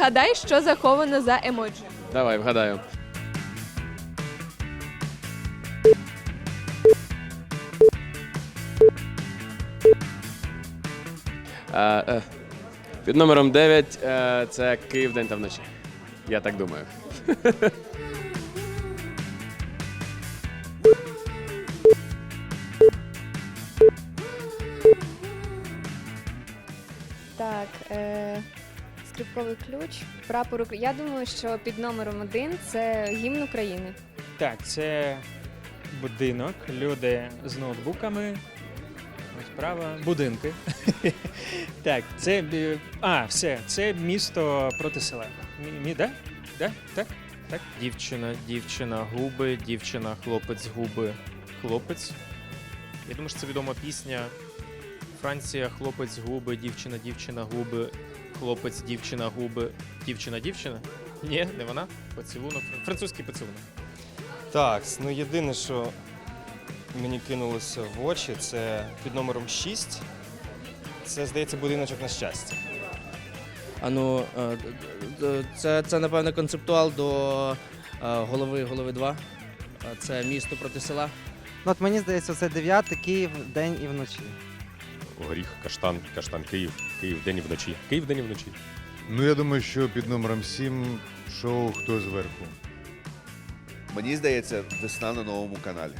Вгадай, що заховано за емоджі. Давай, вгадаю. Е, е, під номером 9 е, це Київ день та вночі. Я так думаю. Так, е, скрипковий ключ, прапор України. Я думаю, що під номером один це гімн України. Так, це будинок, люди з ноутбуками. Ось справа, будинки. так, це. е, А, все, це місто проти села. Мі, мі, да? Да? Так? Так? Дівчина, дівчина, губи, дівчина, хлопець, губи, хлопець. Я думаю, що це відома пісня. Франція, хлопець, губи, дівчина, дівчина, губи, хлопець, дівчина, губи, дівчина, дівчина. Ні, не вона. Поцілунок. Французький поцілунок. Так, ну єдине, що мені кинулося в очі, це під номером 6. Це, здається, будиночок на щастя. А ну, е, це, це напевно концептуал до е, голови голови 2. Е, Це місто проти села. Ну, от мені здається, це 9 Київ день і вночі. Горіх, каштан, каштан, Київ, Київ день і вночі. Київ день і вночі. Ну, я думаю, що під номером 7 шоу Хто зверху. Мені здається, весна на новому каналі.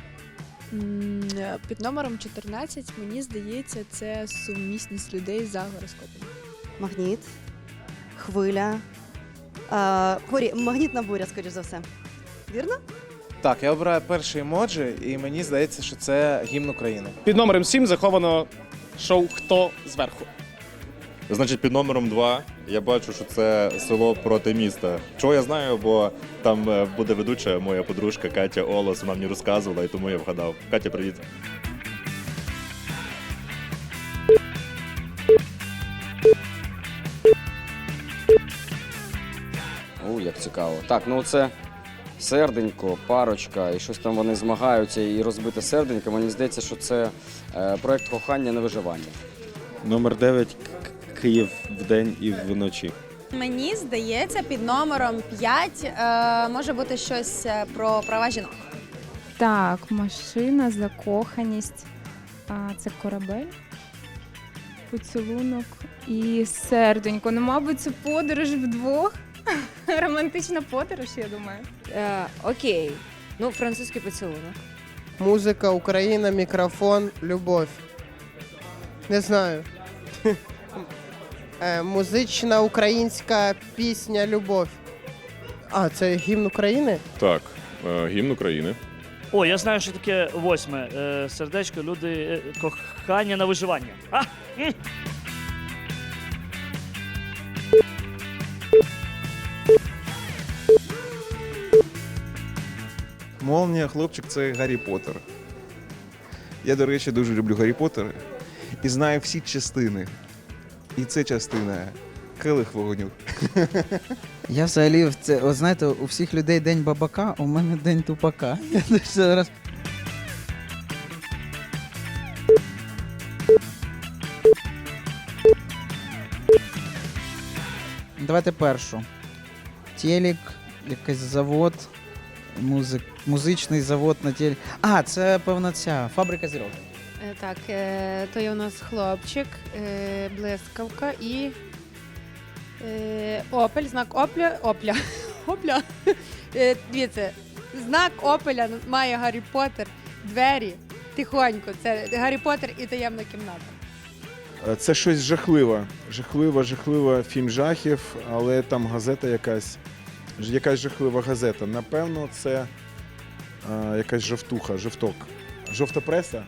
М, е, Під номером 14, мені здається, це сумісність людей за гороскопом. Магніт, хвиля, а, бурі, магнітна буря, скоріш за все. Вірно? Так, я обираю перший емоджі, і мені здається, що це гімн України. Під номером 7 заховано шоу Хто зверху. Значить, під номером 2 я бачу, що це село проти міста. Чого я знаю, бо там е, буде ведуча моя подружка Катя Олос, вона мені розказувала, і тому я вгадав. Катя, привіт. О, як цікаво. Так, ну це серденько, парочка, і щось там вони змагаються, і розбите серденько. Мені здається, що це е, проект кохання на виживання. Номер 9 Київ вдень і вночі. Мені здається, під номером 5 е, може бути щось е, про права жінок. Так, машина, закоханість. А, це корабель, поцілунок і серденько. Ну, мабуть, це подорож вдвох. Романтична подорож, я думаю. Е, окей. Ну, французький поцілунок. Музика, Україна, мікрофон, любов. Не знаю. Е, музична українська пісня Любов. А, це гімн України? Так, гімн України. О, я знаю, що таке восьме. Е, сердечко, люди, е, кохання на виживання. А! Молнія, хлопчик, це Гаррі Поттер. Я, до речі, дуже люблю Гаррі Поттера і знаю всі частини. І це частина Келих вогню. Я взагалі, це, от знаєте, у всіх людей день бабака, у мене день тупака. Я. Давайте першу. Телек, якийсь завод, музик, музичний завод на телек. А, це певно ця фабрика зірок. Так, е, то є у нас хлопчик, е, блискавка і е, Опель, знак Опля. Опля. Опля. Е, Дивіться, знак Опеля має Гаррі Поттер, двері, тихонько. Це Гаррі Поттер і таємна кімната. Е, Це щось жахливе. Жахлива, жахлива фільм жахів, але там газета якась. Якась жахлива газета. Напевно, це е, якась жовтуха, жовток. Жовта преса.